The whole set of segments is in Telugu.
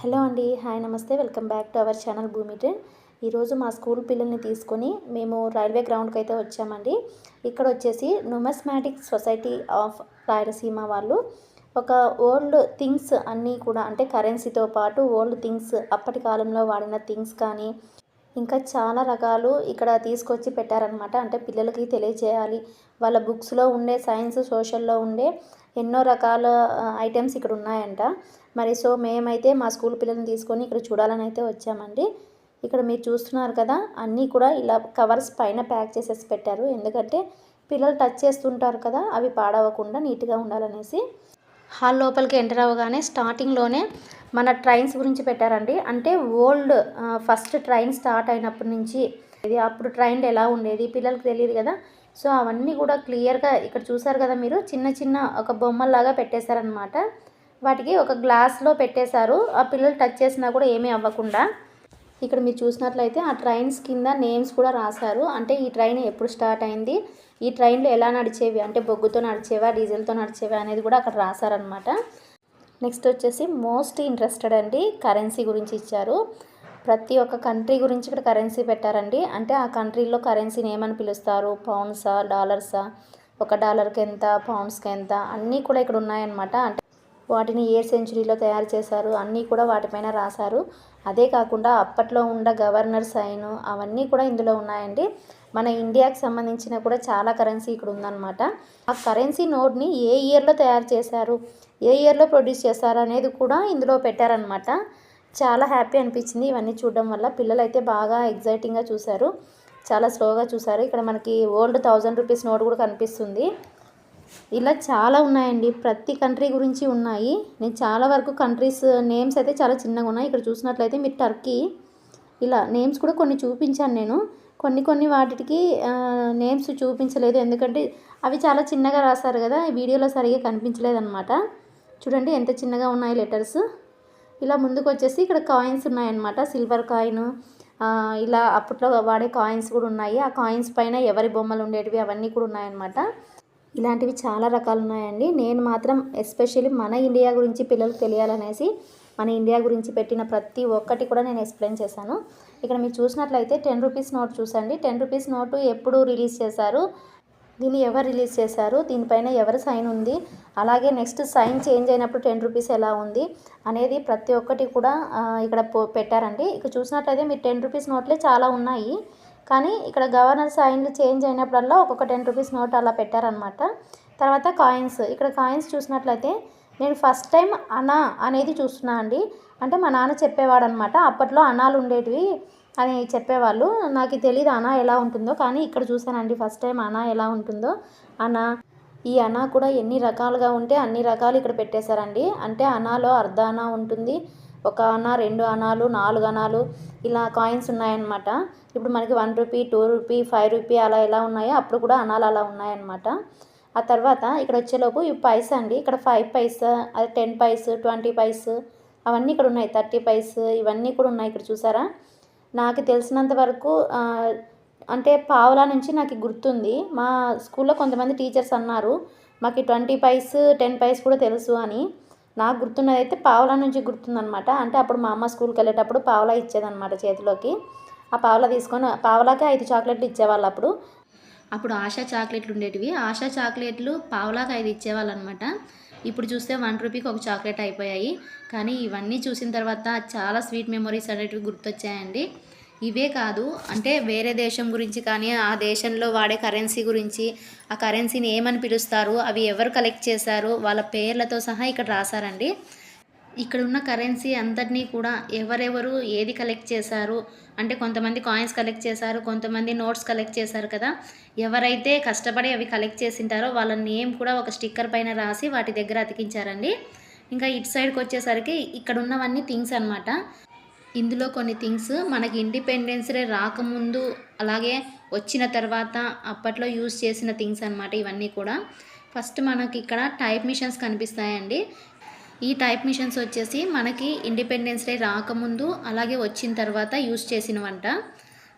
హలో అండి హాయ్ నమస్తే. Welcome back to our channel Bhoomi trend. ఈరోజు మా స్కూల్ పిల్లల్ని తీసుకొని మేము రైల్వే గ్రౌండ్కి అయితే వచ్చామండి. ఇక్కడ వచ్చేసి నుమస్మాటిక్ సొసైటీ ఆఫ్ రాయలసీమ వాళ్ళు. ఒక ఓల్డ్ థింగ్స్ అన్నీ కూడా అంటే కరెన్సీతో పాటు ఓల్డ్ థింగ్స్ అప్పటి కాలంలో వాడిన థింగ్స్ కానీ ఇంకా చాలా రకాలు ఇక్కడ తీసుకొచ్చి పెట్టారనమాట అంటే పిల్లలకి తెలియజేయాలి. వాళ్ళ బుక్స్లో ఉండే సైన్స్ సోషల్లో ఉండే ఎన్నో రకాల ఐటమ్స్ ఇక్కడ ఉన్నాయంట. మరి సో మేమైతే మా స్కూల్ పిల్లల్ని తీసుకొని ఇక్కడ చూడాలని అయితే వచ్చామండి. ఇక్కడ మీరు చూస్తున్నారు కదా అన్నీ కూడా ఇలా కవర్స్ పైన ప్యాక్ చేసేసి పెట్టారు. ఎందుకంటే పిల్లలు టచ్ చేస్తుంటారు కదా అవి పాడవకుండా నీట్గా ఉండాలనేసి. హాల్ లోపలికి ఎంటర్ అవ్వగానే స్టార్టింగ్లోనే మన ట్రైన్స్ గురించి పెట్టారండి. అంటే ఓల్డ్ ఫస్ట్ ట్రైన్ స్టార్ట్ అయినప్పటి నుంచి ఇది అప్పుడు ట్రైన్ ఎలా ఉండేది పిల్లలకి తెలియదు కదా. సో అవన్నీ కూడా క్లియర్గా ఇక్కడ చూసారు కదా మీరు చిన్న చిన్న ఒక బొమ్మలాగా పెట్టేశారనమాట వాటికి ఒక గ్లాస్లో పెట్టేశారు. ఆ పిల్లలు టచ్ చేసినా కూడా ఏమీ అవ్వకుండా. ఇక్కడ మీరు చూసినట్లయితే ఆ ట్రైన్స్ కింద నేమ్స్ కూడా రాశారు. అంటే ఈ ట్రైన్ ఎప్పుడు స్టార్ట్ అయింది ఈ ట్రైన్లు ఎలా నడిచేవి అంటే బొగ్గుతో నడిచేవా డీజిల్తో నడిచేవా అనేది కూడా అక్కడ రాశారనమాట నెక్స్ట్ వచ్చేసి మోస్ట్ ఇంట్రెస్టెడ్ అండి కరెన్సీ గురించి ఇచ్చారు. ప్రతి ఒక్క కంట్రీ గురించి ఇక్కడ కరెన్సీ పెట్టారండి. అంటే ఆ కంట్రీలో కరెన్సీని ఏమని పిలుస్తారు? పౌండ్సా డాలర్సా? ఒక డాలర్కి ఎంత పౌండ్స్కి ఎంత? అన్నీ కూడా ఇక్కడ ఉన్నాయన్నమాట. అంటే వాటిని ఏ సెంచురీలో తయారు చేశారు? అన్నీ కూడా వాటిపైన రాశారు. అదే కాకుండా అప్పట్లో ఉన్న గవర్నర్ సైన్ అవన్నీ కూడా ఇందులో ఉన్నాయండి. మన ఇండియాకి సంబంధించిన కూడా చాలా కరెన్సీ ఇక్కడ ఉందన్నమాట. ఆ కరెన్సీ నోట్ని ఏ ఇయర్లో తయారు చేశారు? ఏ ఇయర్లో ప్రొడ్యూస్ చేశారు అనేది కూడా ఇందులో పెట్టారనమాట చాలా హ్యాపీ అనిపించింది ఇవన్నీ చూడడం వల్ల. పిల్లలు అయితే బాగా ఎగ్జైటింగ్గా చూశారు. చాలా స్లోగా చూశారు. ఇక్కడ మనకి ఓల్డ్ థౌజండ్ రూపీస్ నోట్ కూడా కనిపిస్తుంది. ఇలా చాలా ఉన్నాయండి. ప్రతి కంట్రీ గురించి ఉన్నాయి. నేను చాలా వరకు కంట్రీస్ నేమ్స్ అయితే చాలా చిన్నగా ఉన్నాయి. ఇక్కడ చూసినట్లయితే మీరు టర్కీ ఇలా నేమ్స్ కూడా కొన్ని చూపించాను నేను. కొన్ని కొన్ని వాటికి నేమ్స్ చూపించలేదు. ఎందుకంటే అవి చాలా చిన్నగా రాశారు కదా. వీడియోలో సరిగా కనిపించలేదు అనమాట చూడండి ఎంత చిన్నగా ఉన్నాయి లెటర్స్. ఇలా ముందుకు వచ్చేసి ఇక్కడ కాయిన్స్ ఉన్నాయన్నమాట. సిల్వర్ కాయిన్ ఇలా అప్పట్లో వాడే కాయిన్స్ కూడా ఉన్నాయి. ఆ కాయిన్స్ పైన ఎవరి బొమ్మలు ఉండేటివి అవన్నీ కూడా ఉన్నాయన్నమాట. ఇలాంటివి చాలా రకాలు ఉన్నాయండి. నేను మాత్రం ఎస్పెషల్లీ మన ఇండియా గురించి పిల్లలకు తెలియాలనేసి మన ఇండియా గురించి పెట్టిన ప్రతి ఒక్కటి కూడా నేను ఎక్స్ప్లెయిన్ చేశాను. ఇక్కడ మీరు చూసినట్లయితే టెన్ రూపీస్ నోట్ చూసండి. టెన్ రూపీస్ నోటు ఎప్పుడు రిలీజ్ చేశారు? దీన్ని ఎవరు రిలీజ్ చేశారు? దీనిపైన ఎవరు సైన్ ఉంది? అలాగే నెక్స్ట్ సైన్ చేంజ్ అయినప్పుడు టెన్ రూపీస్ ఎలా ఉంది? అనేది ప్రతి ఒక్కటి కూడా ఇక్కడ పెట్టారండి. ఇక్కడ చూసినట్లయితే మీరు టెన్ రూపీస్ నోట్లే చాలా ఉన్నాయి. కానీ ఇక్కడ గవర్నర్ సైన్లు చేంజ్ అయినప్పుడల్లా ఒక్కొక్క టెన్ రూపీస్ నోట్ అలా పెట్టారనమాట తర్వాత కాయిన్స్. ఇక్కడ కాయిన్స్ చూసినట్లయితే నేను ఫస్ట్ టైం అనా అనేది చూస్తున్నా అండి. అంటే మా నాన్న చెప్పేవాడు అనమాట అప్పట్లో అనాలు ఉండేటివి. అని చెప్పేవాళ్ళు. నాకు తెలియదు అనా ఎలా ఉంటుందో కానీ ఇక్కడ చూసానండి ఫస్ట్ టైం అనా ఎలా ఉంటుందో. అనా ఈ అనా కూడా ఎన్ని రకాలుగా ఉంటే అన్ని రకాలు ఇక్కడ పెట్టేశారండి. అంటే అనాలో అర్ధ అనా ఉంటుంది ఒక అనా రెండు అనాలు నాలుగు అనాలు ఇలా కాయిన్స్ ఉన్నాయన్నమాట. ఇప్పుడు మనకి one rupee two rupee five rupee అలా ఎలా ఉన్నాయో అప్పుడు కూడా అనాలు అలా ఉన్నాయన్నమాట. ఆ తర్వాత ఇక్కడ వచ్చేలోపు ఈ పైస అండి. ఇక్కడ ఫైవ్ పైస్ అది టెన్ పైస్ ట్వంటీ పైస్ అవన్నీ ఇక్కడ ఉన్నాయి థర్టీ పైస్ ఇవన్నీ కూడా ఉన్నాయి ఇక్కడ చూసారా? నాకు తెలిసినంత వరకు అంటే పావులా నుంచి నాకు గుర్తుంది. మా స్కూల్లో కొంతమంది టీచర్స్ అన్నారు మాకు ట్వంటీ పైస్ టెన్ పైస్ కూడా తెలుసు అని. నాకు గుర్తున్నది అయితే పావులా నుంచి గుర్తుందనమాట అంటే అప్పుడు మా అమ్మ స్కూల్కి వెళ్ళేటప్పుడు పావులా ఇచ్చేదనమాట చేతిలోకి. ఆ పావులా తీసుకొని పావులాకి ఐదు చాక్లెట్లు ఇచ్చేవాళ్ళు అప్పుడు. అప్పుడు ఆశా చాక్లెట్లు ఉండేటివి ఆశా చాక్లెట్లు పావులాకి ఐదు ఇచ్చేవాళ్ళు అనమాట ఇప్పుడు చూస్తే వన్ రూపీకి ఒక చాక్లెట్ అయిపోయాయి. కానీ ఇవన్నీ చూసిన తర్వాత చాలా స్వీట్ మెమొరీస్ అనేటివి గుర్తొచ్చాయండి. ఇవే కాదు అంటే వేరే దేశం గురించి కానీ ఆ దేశంలో వాడే కరెన్సీ గురించి ఆ కరెన్సీని ఏమని పిలుస్తారు అవి ఎవరు కలెక్ట్ చేశారు వాళ్ళ పేర్లతో సహా ఇక్కడ రాశారండి. ఇక్కడ ఉన్న కరెన్సీ అంతటినీ కూడా ఎవరెవరు ఏది కలెక్ట్ చేశారు? అంటే కొంతమంది కాయిన్స్ కలెక్ట్ చేశారు కొంతమంది నోట్స్ కలెక్ట్ చేశారు కదా. ఎవరైతే కష్టపడి అవి కలెక్ట్ చేసింటారో వాళ్ళ నేమ్ కూడా ఒక స్టిక్కర్ పైన రాసి వాటి దగ్గర అతికించారండి. ఇంకా ఇటు సైడ్కి వచ్చేసరికి ఇక్కడ ఉన్నవన్నీ థింగ్స్ అనమాట ఇందులో కొన్ని థింగ్స్ మనకి ఇండిపెండెన్స్ డే రాకముందు అలాగే వచ్చిన తర్వాత అప్పట్లో యూస్ చేసిన థింగ్స్ అనమాట ఇవన్నీ కూడా. ఫస్ట్ మనకి ఇక్కడ టైప్ మిషన్స్ కనిపిస్తాయండి. ఈ టైప్ మిషన్స్ వచ్చేసి మనకి ఇండిపెండెన్స్ డే రాకముందు అలాగే వచ్చిన తర్వాత యూస్ చేసినవంట.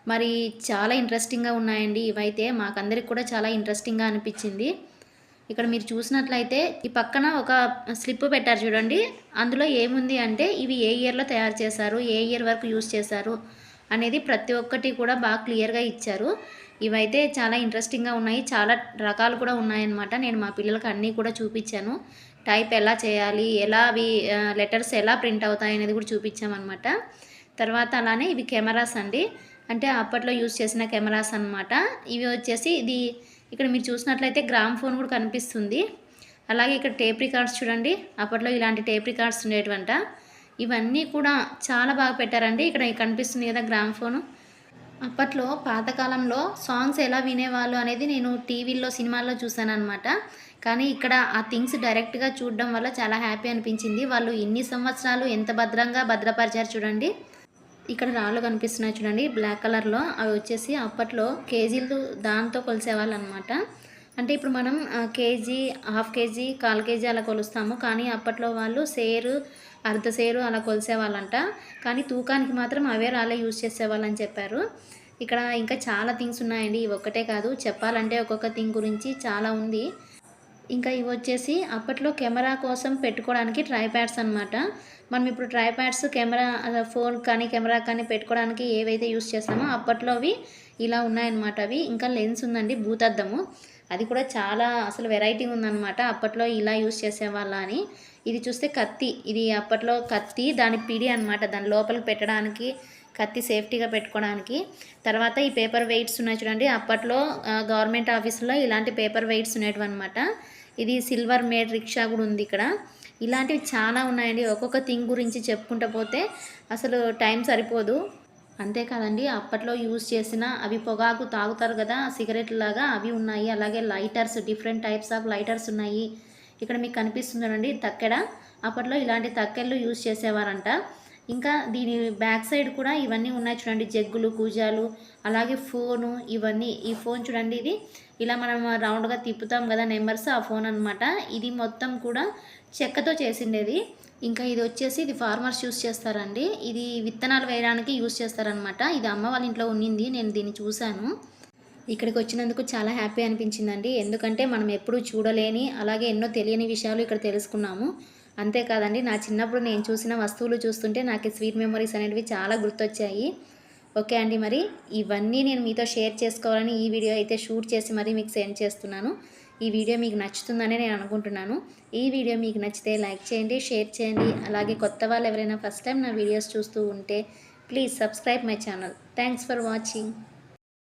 మరి చాలా ఇంట్రెస్టింగ్గా ఉన్నాయండి ఇవైతే. మాకందరికి కూడా చాలా ఇంట్రెస్టింగ్గా అనిపించింది. ఇక్కడ మీరు చూసినట్లయితే ఈ పక్కన ఒక స్లిప్ పెట్టారు చూడండి. అందులో ఏముంది అంటే ఇవి ఏ ఇయర్లో తయారు చేశారు ఏ ఇయర్ వరకు యూస్ చేశారు అనేది ప్రతి ఒక్కటి కూడా బాగా క్లియర్గా ఇచ్చారు. ఇవైతే చాలా ఇంట్రెస్టింగ్గా ఉన్నాయి. చాలా రకాలు కూడా ఉన్నాయన్నమాట. నేను మా పిల్లలకి అన్నీ కూడా చూపించాను. టైప్ ఎలా చేయాలి ఎలా అవి లెటర్స్ ఎలా ప్రింట్ అవుతాయి అనేది కూడా చూపించామన్నమాట. తర్వాత అలానే ఇవి కెమెరాస్ అండి. అంటే అప్పట్లో యూజ్ చేసిన కెమెరాస్ అన్నమాట. ఇవి వచ్చేసి ఇది ఇక్కడ మీరు చూసినట్లయితే గ్రామ్ ఫోన్ కూడా కనిపిస్తుంది. అలాగే ఇక్కడ టేప్ రికార్డ్స్ చూడండి. అప్పట్లో ఇలాంటి టేప్ రికార్డ్స్ ఉండేటివంట ఇవన్నీ కూడా చాలా బాగా పెట్టారండి. ఇక్కడ కనిపిస్తుంది కదా గ్రామ్ ఫోను. అప్పట్లో పాతకాలంలో సాంగ్స్ ఎలా వినేవాళ్ళు అనేది నేను టీవీల్లో సినిమాల్లో చూశాను అనమాట కానీ ఇక్కడ ఆ థింగ్స్ డైరెక్ట్గా చూడడం వల్ల చాలా హ్యాపీ అనిపించింది. వాళ్ళు ఎన్ని సంవత్సరాలు ఎంత భద్రంగా భద్రపరిచారు చూడండి. ఇక్కడ రాళ్ళు కనిపిస్తున్నాయి చూడండి బ్లాక్ కలర్లో. అవి వచ్చేసి అప్పట్లో కేజీలు దాంతో కొలిసేవాళ్ళు అనమాట అంటే ఇప్పుడు మనం కేజీ హాఫ్ కేజీ కాల్ కేజీ అలా కొలుస్తాము. కానీ అప్పట్లో వాళ్ళు సేరు అర్ధ సేరు అలా కొలిసేవాళ్ళంట. కానీ తూకానికి మాత్రం అవే రాళ్ళే యూజ్ చేసేవాళ్ళని చెప్పారు. ఇక్కడ ఇంకా చాలా థింగ్స్ ఉన్నాయండి. ఇవి ఒక్కటే కాదు చెప్పాలంటే ఒక్కొక్క థింగ్ గురించి చాలా ఉంది. ఇంకా ఇవి వచ్చేసి అప్పట్లో కెమెరా కోసం పెట్టుకోవడానికి ట్రైప్యాడ్స్ అనమాట మనం ఇప్పుడు ట్రైప్యాడ్స్ కెమెరా ఫోన్ కానీ కెమెరా కానీ పెట్టుకోవడానికి ఏవైతే యూస్ చేస్తామో అప్పట్లో అవి ఇలా ఉన్నాయన్నమాట. అవి ఇంకా లెన్స్ ఉందండి భూతద్దము. అది కూడా చాలా అసలు వెరైటీ ఉందన్నమాట. అప్పట్లో ఇలా యూస్ చేసేవాళ్ళ అని. ఇది చూస్తే కత్తి. ఇది అప్పట్లో కత్తి దాని పిడి అనమాట దాని లోపల పెట్టడానికి కత్తి సేఫ్టీగా పెట్టుకోవడానికి. తర్వాత ఈ పేపర్ వెయిట్స్ ఉన్నాయి చూడండి. అప్పట్లో గవర్నమెంట్ ఆఫీసులో ఇలాంటి పేపర్ వెయిట్స్ ఉన్నట్టు అనమాట ఇది సిల్వర్ మేడ్ రిక్షా కూడా ఉంది ఇక్కడ. ఇలాంటివి చాలా ఉన్నాయండి. ఒక్కొక్క థింగ్ గురించి చెప్పుకుంటూ పోతే అసలు టైం సరిపోదు. అంతేకాదండి అప్పట్లో యూజ్ చేసిన అవి పొగాకు తాగుతారు కదా సిగరెట్ లాగా అవి ఉన్నాయి. అలాగే lighters different types of lighters ఉన్నాయి. ఇక్కడ మీకు కనిపిస్తుంది తక్కెడ. అప్పట్లో ఇలాంటి తక్కెళ్ళు యూజ్ చేసేవారంట. ఇంకా దీని బ్యాక్ సైడ్ కూడా ఇవన్నీ ఉన్నాయి చూడండి జగ్గులు కూజాలు అలాగే ఫోను ఇవన్నీ. ఈ ఫోన్ చూడండి ఇది ఇలా మనం రౌండ్గా తిప్పుతాం కదా నెంబర్స్ ఆ ఫోన్ అనమాట ఇది మొత్తం కూడా చెక్కతో చేసిండేది. ఇంకా ఇది వచ్చేసి ఇది ఫార్మర్స్ యూస్ చేస్తారండి. ఇది విత్తనాలు వేయడానికి యూస్ చేస్తారనమాట ఇది అమ్మ వాళ్ళ ఇంట్లో ఉన్నింది నేను దీన్ని చూశాను. ఇక్కడికి వచ్చినందుకు చాలా హ్యాపీ అనిపించిందండి. ఎందుకంటే మనం ఎప్పుడూ చూడలేని అలాగే ఎన్నో తెలియని విషయాలు ఇక్కడ తెలుసుకున్నాము. అంతేకాదండి నా చిన్నప్పుడు నేను చూసిన వస్తువులు చూస్తుంటే నాకు స్వీట్ మెమరీస్ అనేవి చాలా గుర్తొచ్చాయి. ఓకే అండి మరి. ఇవన్నీ నేను మీతో షేర్ చేసుకోవాలని ఈ వీడియో అయితే షూట్ చేసి మరీ మీకు సెండ్ చేస్తున్నాను. ఈ వీడియో మీకు నచ్చుతుందని నేను అనుకుంటున్నాను. ఈ వీడియో మీకు నచ్చితే లైక్ చేయండి షేర్ చేయండి. అలాగే కొత్త వాళ్ళు ఎవరైనా ఫస్ట్ టైం నా వీడియోస్ చూస్తూ ఉంటే please subscribe my channel. Thanks for watching.